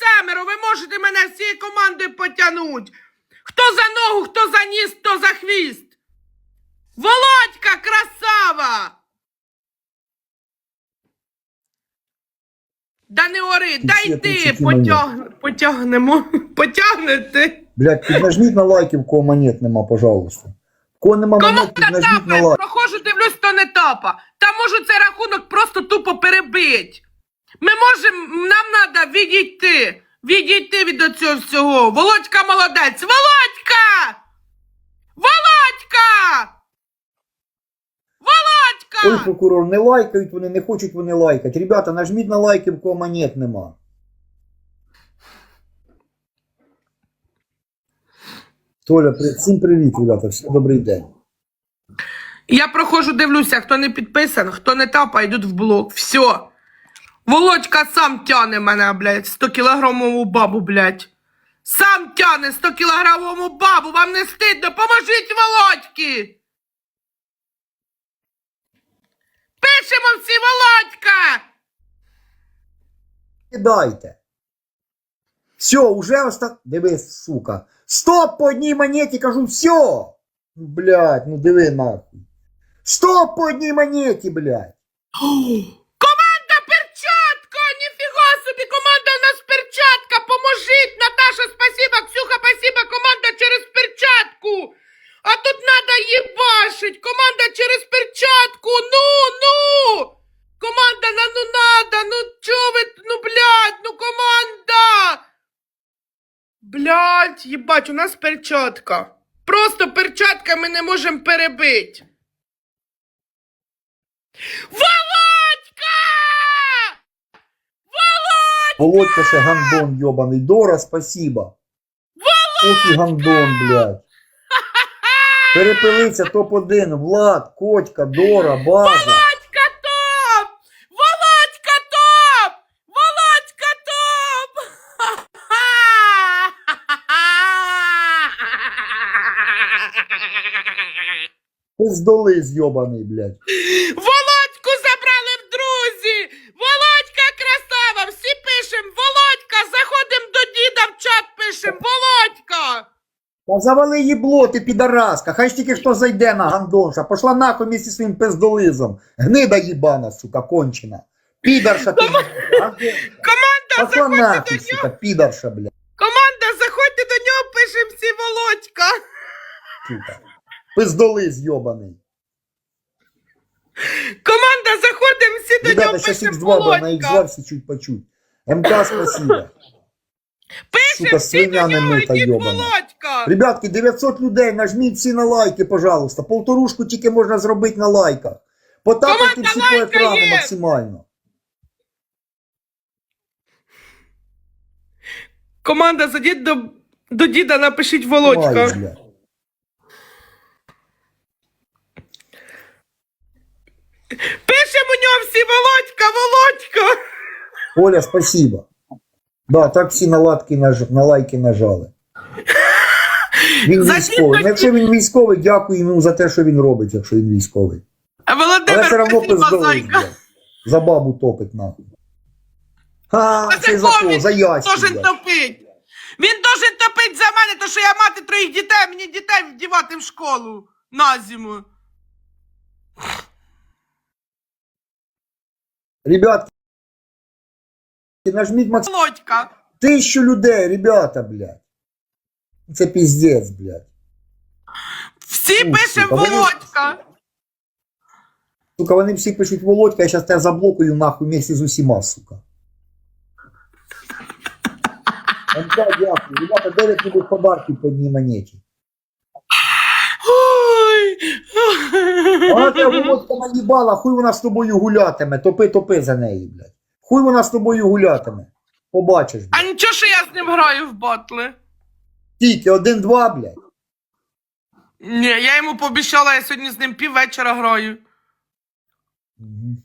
семеро, ви можете мене всією командою потягнути. Хто за ногу, хто за ніс, хто за хвіст. Володька, красава! Да не ори, дай ти, потяг... потягнемо, потягнете. Блядь, піднажміть на лайки, в кого монет нема, пожалуйста. В кого нема Кому монет, піднажміть на тапає, лайки. проходжу, дивлюсь, то не топа. Та можу цей рахунок просто тупо перебить. Ми можемо, нам треба відійти. Відійти від цього всього. Володька молодець. Володька! Володька! Ой, Володька! прокурор, не лайкають вони, не хочуть вони лайкати. Ребята, нажміть на лайки, в кого монет нема. Толя, при- всім привіт, ребята, всім добрий день. Я проходжу, дивлюся, хто не підписан, хто не тапа, йдуть в блок. Все. Володька сам тяне мене, блядь, 100 кілограмову бабу, блядь. Сам тяне 100 кілограмову бабу, вам не стидно, поможіть Володьки! Пишемо всі Володька! Кидайте. Все, уже оста... Дивись, сука. Стоп по одній монеті, кажу, все. Блядь, ну диви нахуй. Стоп по одній монеті, блядь. Команда перчатка! Ніфіга собі, команда у нас перчатка! Поможіть! Наташа, спасибо, Ксюха, спасибо, команда через перчатку! А тут надо їбашить! Команда через перчатку! Ну, ну! Команда, на ну надо! Ну чо ви, ну блядь, ну команда! Блядь, їбать, у нас перчатка. Просто перчатка ми не можемо перебити. Володька! Володь! Володька ще гандон йобаний. Дора, спасибо. Ох і гандон, блядь. Перепилиться топ-1. Влад, Котька, Дора, База. Володька топ! Володька топ! Володька топ! Пиздолиз йобаний, блядь. Володьку забрали в друзі! Володька красава! Всі пишем! Володька! Заходимо до діда в чат пишем! Володька! Та завали їбло, ти підараска. Хай ж тільки хто зайде на гандонша. Пошла нахуй місці своїм пиздолизом. Гнида їбана, сука, кончена. Підарша ти. Гандонша. Команда, Пошла заходьте нахуй, до сука, підарша, блядь. Команда, заходьте до нього, пишем всі Володька! Сука. Пиздолиз йобаний. Команда, заходимо всі до Ребята, нього, сейчас пишем X2 бы на Володька! X2 все чуть по чуть. МК спасибо. Сука, всі до свиня нього, мита, йдіть йобана. Володька! Ребятки, 900 людей, нажміть всі на лайки, пожалуйста. Полторушку тільки можна зробити на лайках. Потапайте Команда всі по лайка екрану є! максимально. Команда, зайдіть до, до діда, напишіть Володька. Блядь. Пишемо у нього всі Володька, Володька! Оля, спасибо. Да, так всі на, латки наж... на лайки нажали. Він За військовий. Ну, якщо він військовий, дякую йому за те, що він робить, якщо він військовий. А Але Володимир, все одно пиздовий, За бабу топить нахуй. А, це за кого? За Должен блядь. топить. Він должен топить за мене, то що я мати троїх дітей, мені дітей вдівати в школу на зиму. Ребятки, нажміть макс... Володька. тисячу людей, ребята, блядь. Це піздець, блядь. Всі сука, вони- Володька. Сука, вони всі пишуть Володька, я зараз тебе заблокую нахуй вместе з усіма, сука. МК, дякую. Ребята, 9 любих подарків по одній монеті. Вона тебе Володька наїбала, хуй вона з тобою гулятиме. Топи, топи за неї, блядь. Хуй вона з тобою гулятиме. Побачиш, А нічого, що я з ним граю в батли? Тільки один-два, блядь. Ні, я йому пообіцяла, я сьогодні з ним піввечора граю. Мгм.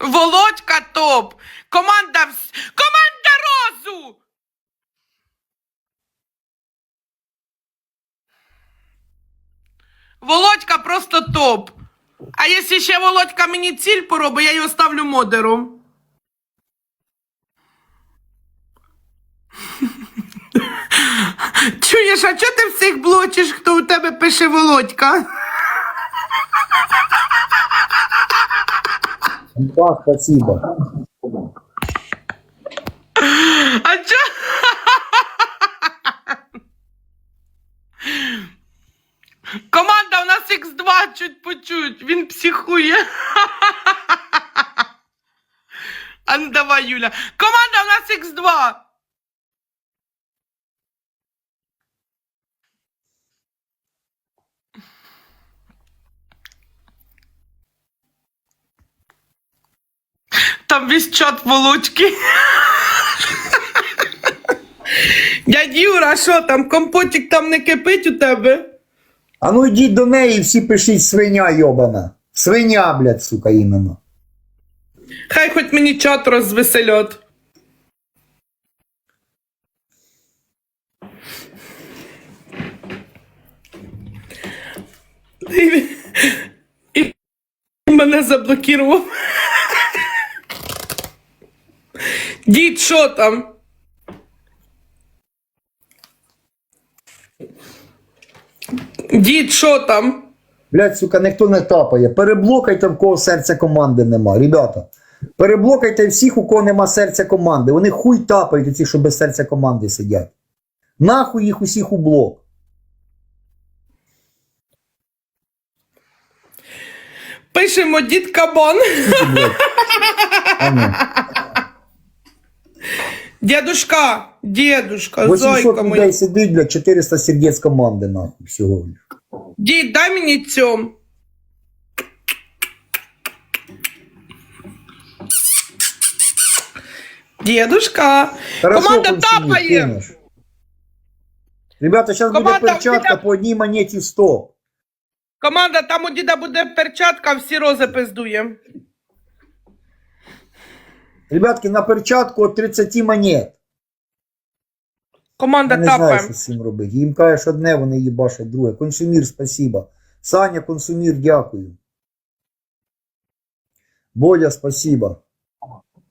Володька топ! Команда вс... Команда Розу! Володька просто топ. А якщо ще Володька мені ціль поробить, я його ставлю модером. Чуєш, а чого ти всіх блочиш, хто у тебе пише Володька? Спасибо. Психує. А ну давай, Юля. Команда у нас Х2. Там весь чат Володьки. Дядь Юра, що там, компотик там не кипить у тебе? А ну йдіть до неї і всі пишіть свиня йобана. Свиня, блядь, сука, іменно. Хай хоч мені чат розвеселять. І, і мене заблокував. Дід, що там? Дід, що там? Блядь, сука, ніхто не тапає. Переблокайте, в кого серця команди нема. Ребята, переблокайте всіх, у кого нема серця команди. Вони хуй тапають, ці, що без серця команди сидять. Нахуй їх усіх у блок. Пишемо дід кабан. Дедушка, дедушка, 800 зойка моя. сидить, блядь, 400 сердець команди, нахуй, всього. лиш. Дід, дай мені цьом. Дедушка. Хорошо, Команда Константин, тапає. Ребята, буде Команда, перчатка піде- по одній монеті 100. Команда, там у діда буде перчатка, всі рози пиздує. Ребятки, на перчатку от 30 монет. Команда Я не знаю, що з цим робити. Їм кажеш одне, вони їбашать друге. Консумір, спасибо. Саня, консумір, дякую. Бодя, спасибо.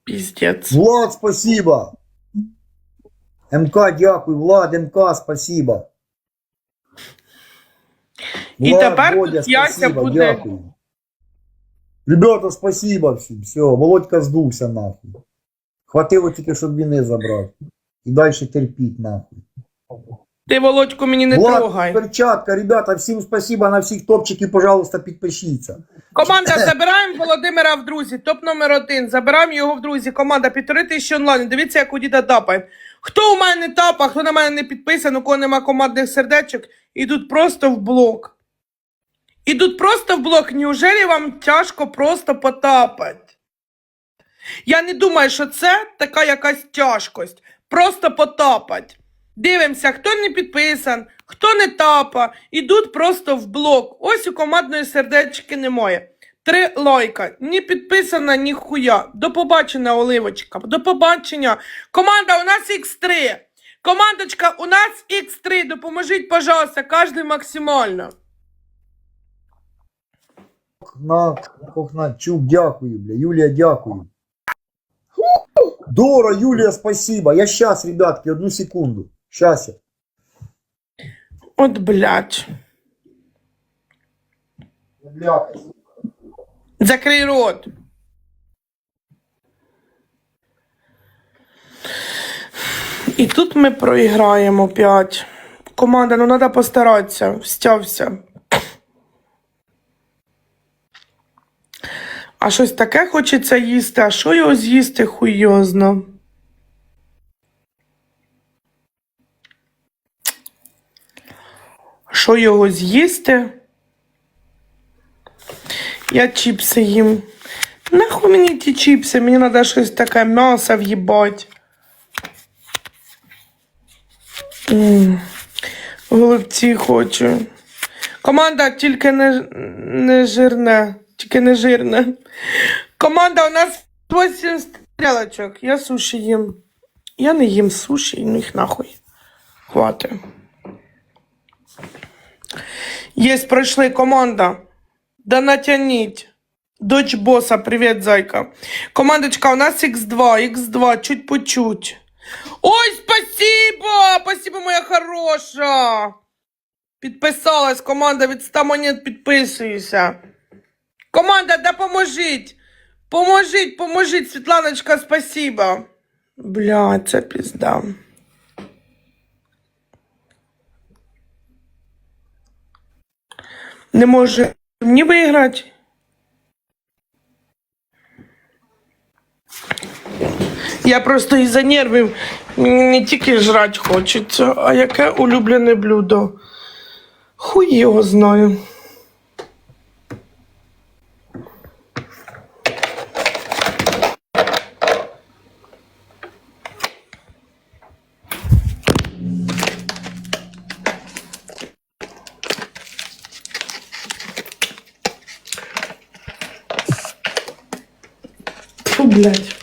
Піздець. Влад, спасибо. МК, дякую. Влад, МК, спасибо. І тепер тут Яся буде. дякую. Ребята, спасибо всім. Все, Володька здувся нахуй. Хватило тільки, щоб війни забрати. І далі терпіть нахуй. Ти, Володьку, мені не Влад, трогай. перчатка, ребята, всім спасибо на всіх топчиків, пожалуйста, підпишіться. Команда, забираємо Володимира в друзі. Топ номер один. Забираємо його в друзі. Команда, півтори тисячі онлайн. Дивіться, як у діда тапає. Хто у мене не тапа, хто на мене не підписаний, у кого нема командних сердечок, ідуть просто в блок. Ідуть просто в блок. Неужели вам тяжко просто потапати? Я не думаю, що це така якась тяжкость. Просто потапать. Дивимося, хто не підписан, хто не тапа, ідуть просто в блок. Ось у командної сердечки немає. Три лайка. Ні підписана, ні хуя. До побачення, Оливочка. До побачення. Команда, у нас Х3. Командочка, у нас Х3. Допоможіть, пожалуйста, кожен максимально. На Кохначук, дякую, бля. Юлія, дякую. Дора, Юлія, спасибо. Я щас, ребятки, одну секунду. Щас я. От, блядь. Бляха. Закрий рот. І тут ми проіграємо 5. Команда, ну треба постаратися. Встявся. А щось таке хочеться їсти, а що його з'їсти хуйозно. Що його з'їсти? Я чіпси їм. Нахуй мені ті чіпси, мені треба щось таке м'ясо в'їбать. Голубці хочу. Команда тільки не, не жирне. Тільки не жирне. Команда, у нас 8 стрілочок. Я суші їм. Я не їм суші, ну їх нахуй. Хватить. Єсть, пройшли команда. Да натяніть. Дочь боса, привіт, зайка. Командочка, у нас Х2, Х2, чуть по чуть. Ой! Спасибо! Спасибо, моя хороша! Підписалась, команда від 100 монет підписуюся. Команда, допоможіть! Поможіть, поможіть, Світланочка, спасибо. Бля, це пізда. Не може мені виграти. Я просто із-за нервів не тільки жрать хочеться, а яке улюблене блюдо. Хуй його знаю. Фу, блядь.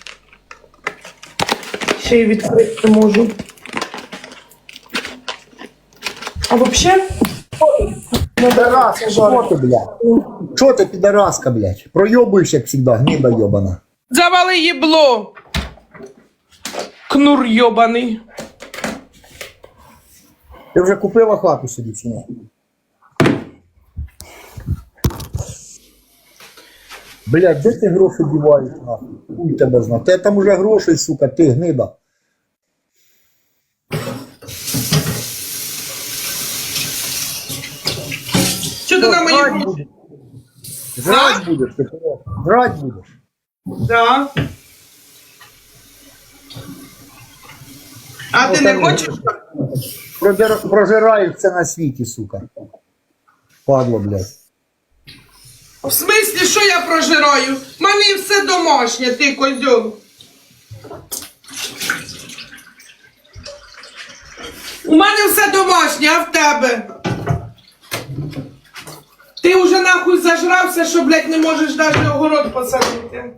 Ще й відкрити не можу. А вообще, Підараска, що ти, блядь? Що ти, підараска, блядь? Пройобуєш, як завжди, гнида йобана. завали їбло. Кнур йобаний. Ти вже купила хату собі чи ні? Блядь, де ти гроші діваєш, нахуй? Хуй тебе зна. Те там уже грошей, сука, ти гнида. Що ти на мої гроші? будеш. Жрать будеш, ти хорош. Жрать будеш. Да. А ти не хочеш? Прожираєш це на світі, сука. Падло, блядь. В смислі, що я прожираю? В мене все домашнє, ти козьол. У мене все домашнє, а в тебе? Ти вже нахуй зажрався, що, блядь, не можеш навіть огород посадити.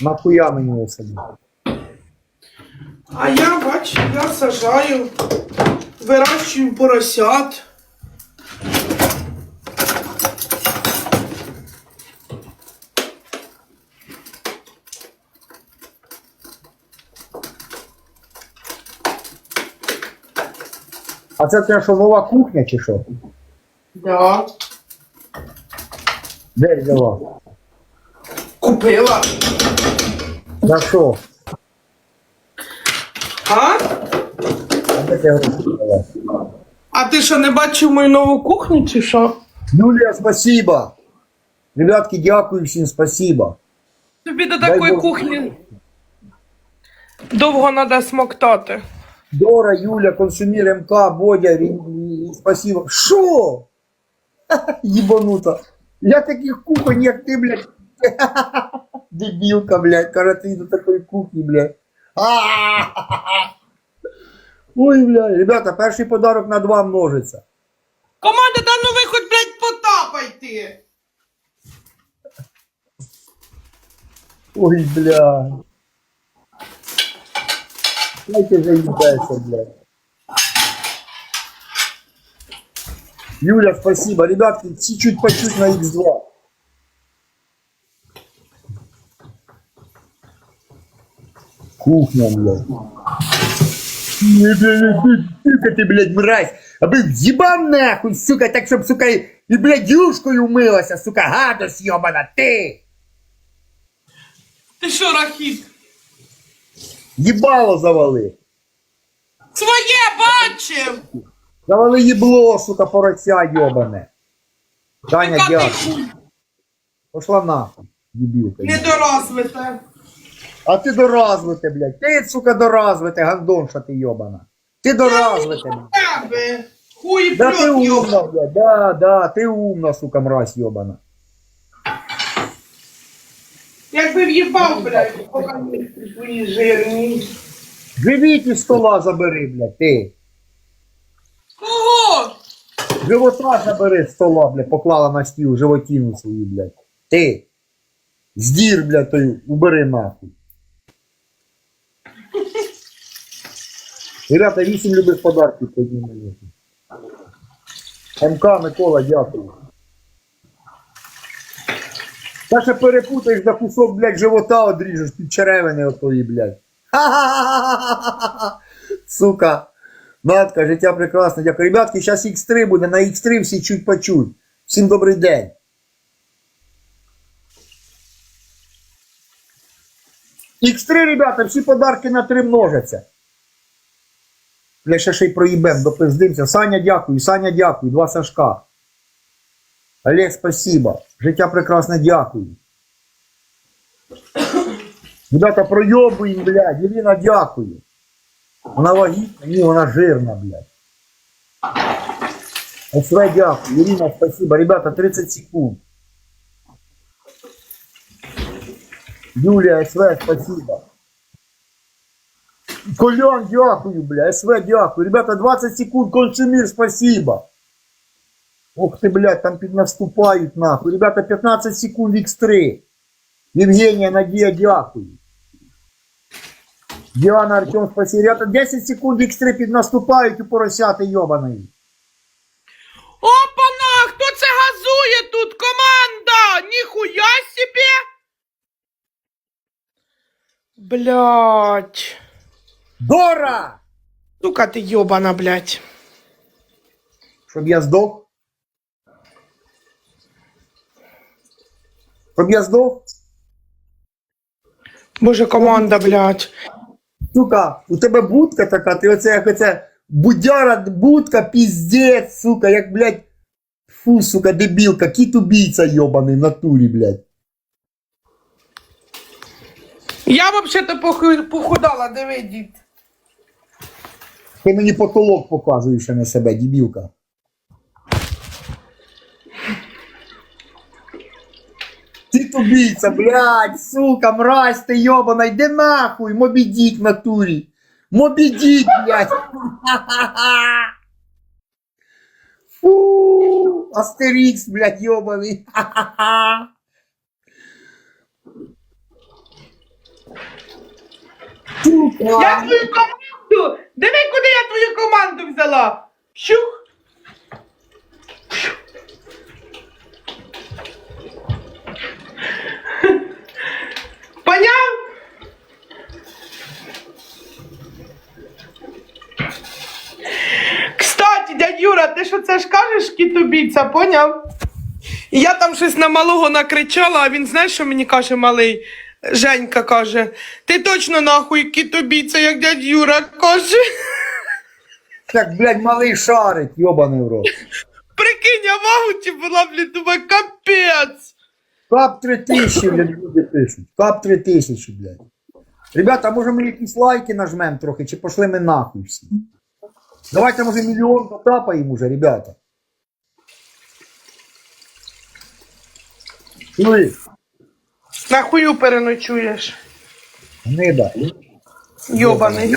Нахуя мені це? А я, бач, я сажаю, вирощую поросят. А це те, що нова кухня чи що? Да. Де взяла? Купила. За що? А? А де ти гроші взяла? А ти що, не бачив мою нову кухню чи що? Юлія, спасибо. Ребятки, дякую всім, спасибо. Тобі до такої Бог. кухні довго треба смоктати. Дора, Юля, консумір МК, Бодя, спасибо. Що? Єбанута. Я таких кухонь, як ти, блядь. Дебілка, блядь, каже, ти до такої кухні, блядь. Ой, блядь, ребята, перший подарок на два множиться. Команда, да ну ви хоч, блядь, потапайте. Ой, блядь. Дайте заебайся, блядь. Юля, спасибо. Ребятки, чуть-чуть по чуть на X2. Кухня, блядь. Ты, сука ты, блядь, мразь. Аби ебан нахуй, сука, так, чтоб, сука, и, и блядь, юшкою умылась, сука, гадость ебана, ты. Ти що, рахіт? Ебало завали. Своє бачив! Завали їбло, сука, пороця йобане. Таня, Яка ти дякую. хуй Пошла нахуй, дебілка. недорозвита. А ти доразвите, блядь. Ти, сука, доразвите, гандонша ти йобана. Ти доразвите, блядь. Тебе. Хуй Да ти плюс умна, його. блядь. Да, да, ти умна, сука, мразь йобана. Якби в'їбав, блядь, поки твої жирні. Живіть із стола забери, блядь, ти. Кого? Живота забери з стола, блядь, поклала на стіл животину свою, блядь. Ти. Здір, блядь, той, убери нахуй. Ребята, вісім любих подарків по одній. МК, Микола, дякую. Та ще перепутаєш за кусок, блядь, живота одріжеш під черевини отої, блядь. Сука. Натка, життя прекрасне. Дякую. Ребятки, зараз X3 буде, на X3 всі чуть почуть. Всім добрий день. X3, ребята, всі подарки на три множаться. Бля, ще ще й проїбем, допиздимся. Саня, дякую, Саня, дякую, два Сашка. Олег, спасибо. Життя прекрасне, дякую. Ребята, пройобуємо, блядь. Ірина, дякую. Вона вагітна? Ні, вона жирна, блядь. СВ, дякую. Ірина, спасибо. Ребята, 30 секунд. Юлія, СВ, спасибо. Колян, дякую, бля. СВ, дякую. Ребята, 20 секунд. Консумир, спасибо. Ох ти, блядь, там піднаступають нахуй. Ребята, 15 секунд X3. Євгенія, Надія, дякую. Діана, Артем, спасибо. Ребята, 10 секунд X3 піднаступають у поросяти. Опана! Хто це газує тут? Команда! Ніхуя собі! Блять. Дора! Сука ти йобана, блять. Щоб я здох? Щоб я здох? Боже, команда, блять. Сука, у тебе будка така, ти оце як оце будяра, будка, піздець, сука, як, блядь, фу, сука, дебілка, кіт убійця йобаний в натурі, блядь. Я взагалі-то поху- похудала, диви, дід. Ти мені потолок показуєш а не себе, дебілка. Убійця, блядь, сука, мразь ти йобана, йди нахуй, Мобі Дік в натурі. Мобі Дік, блядь. Фу, Астерікс, блядь. Сука. Я твою команду! Диви, куди я твою команду взяла! Щух! Поняв? Кстати, дядь Юра, ти що це ж кажеш кітобійця, поняв? І я там щось на малого накричала, а він знаєш, що мені каже малий? Женька каже, ти точно нахуй кітобійця, як дядь Юра каже. Так, блядь, малий шарить, йобаний в рот. Прикинь, я в ауті була, блядь, думаю, капець. Кап 3000, блядь, люди пишуть. Кап 3000, блядь. Ребята, може ми якісь лайки нажмемо трохи, чи пошли ми нахуй всі? Давайте, може, мільйон потапаємо уже, ребята. Чули? Нахую переночуєш, Гнида. йобаний.